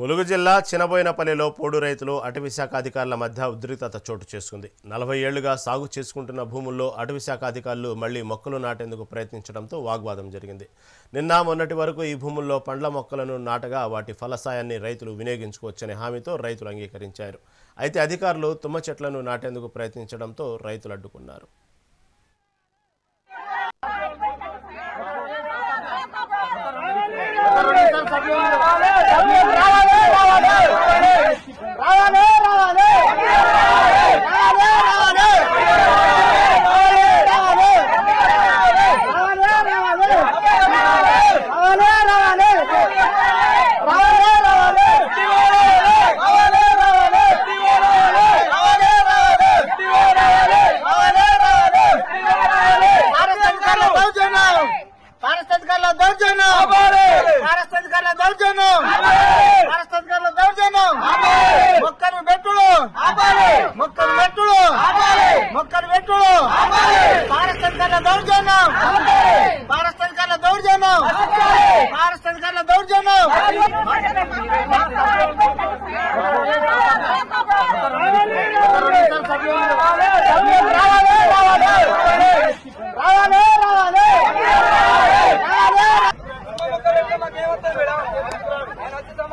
ములుగు జిల్లా చినబోయినపల్లిలో పోడు రైతులు అటవీ శాఖ అధికారుల మధ్య ఉద్రిక్తత చోటు చేసుకుంది. నలభై ఏళ్ళుగా సాగు చేసుకుంటున్న భూముల్లో అటవీ శాఖ అధికారులు మళ్ళీ మొక్కలు నాటేందుకు ప్రయత్నించడంతో వాగ్వాదం జరిగింది. నిన్న మొన్నటి వరకు ఈ భూముల్లో పండ్ల మొక్కలను నాటగా వాటి ఫలసాయాన్ని రైతులు వినియోగించుకోవచ్చనే హామీతో రైతులు అంగీకరించారు. అయితే అధికారులు తుమ్మ చెట్లను నాటేందుకు ప్రయత్నించడంతో రైతులు అడ్డుకున్నారు. పారిశ్రామికర్ల దౌర్జన్యం. పారిశ్రామికర్ల దౌర్జన్యం. పారిశ్రామికర్ల దౌర్జన్యం. మొక్కలు పెట్టుడు మొక్కలు పెట్టుడు మొక్కలు పెట్టుడు పారిశ్రామికర్ల దౌర్జన్యం. పారిశ్రామికర్ల దౌర్జన్యం. పారిశ్రామికర్ల దౌర్జన్యం. రావాలి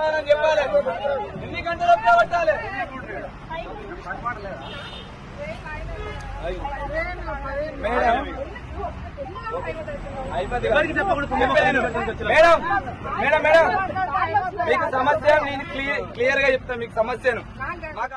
సమాధానం చెప్పాలి. ఎన్ని గంటలు పట్టాలి? Madam madam madam madam. మీకు సమస్య నేను క్లియర్ క్లియర్గా చెప్తాను. మీకు సమస్యను.